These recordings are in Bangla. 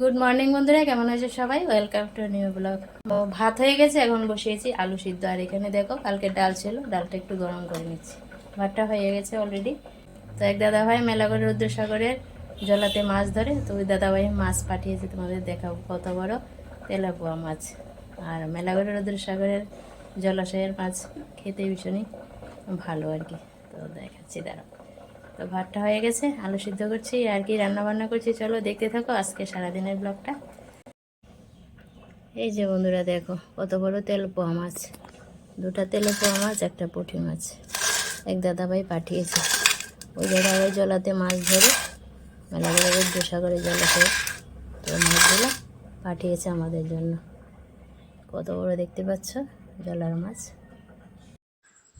গুড মর্নিং বন্ধুরা। কেমন আছে সবাই? ওয়েলকাম টু নিউ ব্লগ ভাত হয়ে গেছে, এখন বসিয়েছি আলু সিদ্ধ। আর এখানে দেখো, কালকে ডাল ছিল, ডালটা একটু গরম করে নিচ্ছি। ভাতটা হয়ে গেছে অলরেডি তো এক দাদা ভাই মেলাগড় রুদ্রসাগরের জলাতে মাছ ধরে, তো ওই দাদা ভাই মাছ পাঠিয়েছে, তোমাদের দেখাবো। কত বড় তেলাপুয়া মাছ। আর মেলাগড় রুদ্রসাগরের জলাশয়ের মাছ খেতে ভীষণই ভালো আর কি। তো দেখাচ্ছি, দাঁড়াও। তো ভাতটা হয়ে গেছে, আলু সিদ্ধ করছি আর কি রান্না বান্না করছি। চলো দেখতে থাকো আজকে সারাদিনের ব্লগটা। এই যে বন্ধুরা দেখো, কত বড় তেল পোয়া মাছ। দুটা তেলে পোয়া মাছ, একটা পুঁটি মাছ। এক দাদাভাই পাঠিয়েছে। ওই দাদাভাই জলাতে মাছ ধরে মেলা মেলাগুলো দুসাগরে জলাতে তো মাছগুলো পাঠিয়েছে আমাদের জন্য। কত বড় দেখতে পাচ্ছ? জলার মাছ।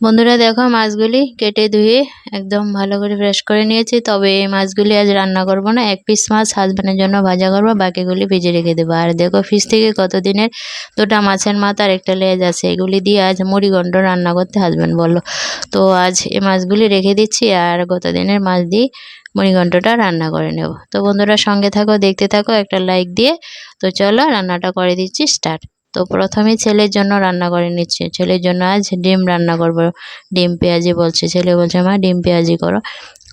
বন্ধুরা দেখো, মাছগুলি কেটে ধুয়ে একদম ভালো করে ফ্রেশ করে নিয়েছি। তবে এই মাছগুলি আজ রান্না করব না, এক পিস মাছ হাজব্যান্ডের জন্য ভাজা করব, বাকিগুলি ভেজে রেখে দেবো। আর দেখো ফিস থেকে কতদিনের দুটা মাছের মাথা আর একটা লেজ আছে, এগুলি দিয়ে আজ মুড়ি ঘন্ট রান্না করতে হাজব্যান্ড বলল। তো আজ এই মাছগুলি রেখে দিচ্ছি, আর গত দিনের মাছ দিয়ে মুড়ি ঘন্টটা রান্না করে নেব। তো বন্ধুরা সঙ্গে থাকো, দেখতে থাকো, একটা লাইক দিয়ে। তো চলো, রান্নাটা করে দিচ্ছি স্টার্ট তো প্রথমে ছেলের জন্য রান্না করে নিচ্ছে। ছেলের জন্য আজ ডিম রান্না করব। ডিম পেঁয়াজি বলছে। ছেলে বলছে, মা, ডিম পেঁয়াজি করো।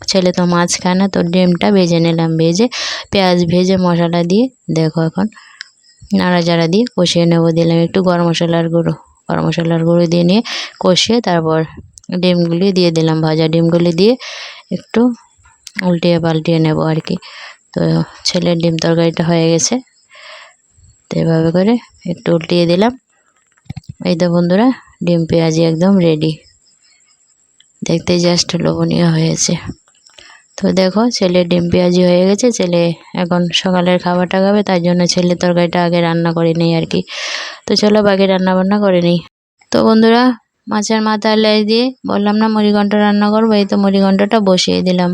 ছেলে তো মাছ খায় না, তো ডিমটা ভেজে নিলাম। ভেজে পেঁয়াজ ভেজে মশলা দিয়ে দেখো এখন, নাড়াচাড়া দিয়ে কষিয়ে নেব। দিলাম একটু গরম মশলার গুঁড়ো। গরম মশলার গুঁড়ো দিয়ে নিয়ে কষিয়ে তারপর ডিমগুলি দিয়ে দিলাম। ভাজা ডিমগুলি দিয়ে একটু উল্টিয়ে পাল্টিয়ে নেব আর কি। তো ছেলের ডিম তরকারিটা হয়ে গেছে। তো এভাবে করে একটু উল্টিয়ে দিলাম। এই তো বন্ধুরা, ডিম পেঁয়াজি একদম রেডি দেখতে জাস্ট লোভনীয় হয়েছে। তো দেখো, ছেলে ডিম পেঁয়াজি হয়ে গেছে। ছেলে এখন সকালের খাবারটা খাবে, তার জন্য ছেলে তরকারিটা আগে রান্না করে নিই আর কি। তো চলো বাকি রান্না বান্না করে নিই। তো বন্ধুরা, মাছের মাথা লেজ দিয়ে বললাম না মুড়িঘণ্ট রান্না করব, এই তো মুড়িঘণ্টটা বসিয়ে দিলাম।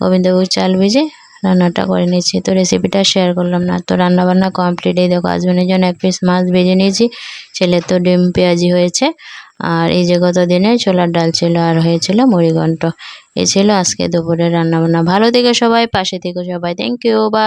গোবিন্দভোগ চাল ভেজে রান্নাটা করে নিয়েছি। তো রেসিপিটা শেয়ার করলাম না। তো রান্নাবান্না কমপ্লিট এই দেখো হাজবেন্ডের জন্য এক পিস মাছ ভেজে নিয়েছি। ছেলে তো ডিম, পেঁয়াজি হয়েছে। আর এই যে গত দিনে ছোলার ডাল ছিল আর হয়েছিল মুড়িঘণ্ট। এ ছিল আজকে দুপুরে রান্নাবান্না। ভালো থেকে সবাই, পাশে থেকে সবাই। থ্যাংক ইউ বা